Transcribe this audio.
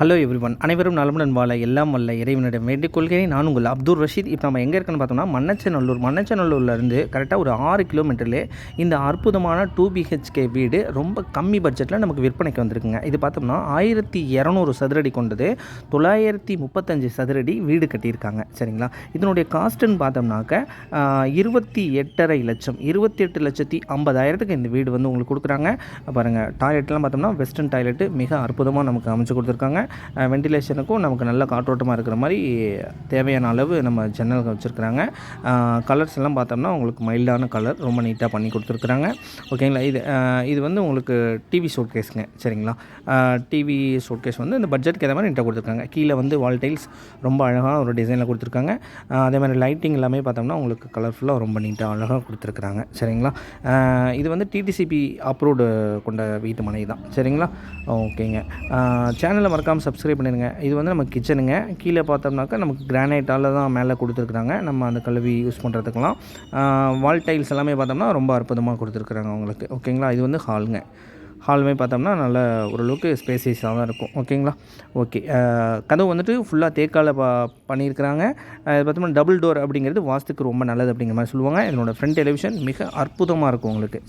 Hello everyone அனைவரும் நலமுடன் வாழ எல்லாம் வல்ல இறைவனிடம் வேண்டிக் கொள்கிறேன். நான் உங்கள் அப்துல் ரஷீத். இப்போ நம்ம எங்கே இருக்குன்னு பார்த்தோம்னா மன்னச்சநல்லூர். மண்ணச்சநல்லூர்லேருந்து கரெக்டாக ஒரு ஆறு கிலோமீட்டர்லே இந்த அற்புதமான டூ பிஹெச்கே வீடு ரொம்ப கம்மி பட்ஜெட்டில் நமக்கு விற்பனைக்கு வந்திருக்குங்க. இது பார்த்தோம்னா ஆயிரத்தி இரநூறு சதுரடி கொண்டது. தொள்ளாயிரத்தி முப்பத்தஞ்சு சதுரடி வீடு கட்டியிருக்காங்க. சரிங்களா? இதனுடைய காஸ்ட்டுன்னு பார்த்தோம்னாக்க இருபத்தி எட்டரை லட்சம். இருபத்தி எட்டு லட்சத்தி ஐம்பதாயிரத்துக்கு இந்த வீடு வந்து உங்களுக்கு கொடுக்குறாங்க. பாருங்கள் டாய்லெட்லாம் பார்த்தோம்னா வெஸ்டர்ன் டாய்லெட்டு மிக அற்புதமாக நமக்கு அமைச்சு கொடுத்துருக்காங்க. வெண்டிலேஷனுக்கும் நமக்கு நல்ல காற்றோட்டமாக இருக்கிற மாதிரி தேவையான அளவு நம்ம ஜன்னல்கள் வச்சுருக்குறாங்க. கலர்ஸ் எல்லாம் பார்த்தோம்னா உங்களுக்கு மைல்டான கலர் ரொம்ப நீட்டாக பண்ணி கொடுத்துருக்குறாங்க. ஓகேங்களா இது இது வந்து உங்களுக்கு டிவி ஷோட் கேஸுங்க சரிங்களா? டிவி ஷோட் கேஸ் வந்து இந்த பட்ஜெட்க்கு ஏற்ற மாதிரி நீட்டாக கொடுத்துருக்காங்க. கீழே வந்து வால் டைல்ஸ் ரொம்ப அழகான ஒரு டிசைனில் கொடுத்துருக்காங்க. அதே மாதிரி லைட்டிங் எல்லாமே பார்த்தோம்னா உங்களுக்கு கலர்ஃபுல்லாக ரொம்ப நீட்டாக அழகாக கொடுத்துருக்குறாங்க. சரிங்களா? இது வந்து டிடிசிபி அப்ரூவ்டு கொண்ட வீட்டு மனை தான். சரிங்களா? ஓகேங்க சேனலை மறக்காமல் சப்ஸ்கிரைப் பண்ணிடுங்க. இது வந்து நம்ம கிச்சனுங்க கீழே பார்த்தோம்னாக்கா நமக்கு கிரானைட்டால் தான் மேலே கொடுத்துருக்குறாங்க. நம்ம அந்த கழுவி யூஸ் பண்ணுறதுக்கெலாம் வால் டைல்ஸ் எல்லாமே பார்த்தோம்னா ரொம்ப அற்புதமாக கொடுத்துருக்குறாங்க உங்களுக்கு. ஓகேங்களா இது வந்து ஹாலுங்க ஹாலுமே பார்த்தோம்னா நல்ல ஓரளவுக்கு ஸ்பேசியஸாக தான் இருக்கும். ஓகேங்களா ஓகே கதவு வந்துட்டு ஃபுல்லாக தேக்கால் ப பண்ணியிருக்கிறாங்க. அது பார்த்தோம்னா டபுள் டோர் அப்படிங்கிறது வாஸ்துக்கு ரொம்ப நல்லது அப்படிங்கிற மாதிரி சொல்லுவாங்க. என்னோடய ஃப்ரண்ட் டெலிவிஷன் மிக அற்புதமாக இருக்கும் உங்களுக்கு.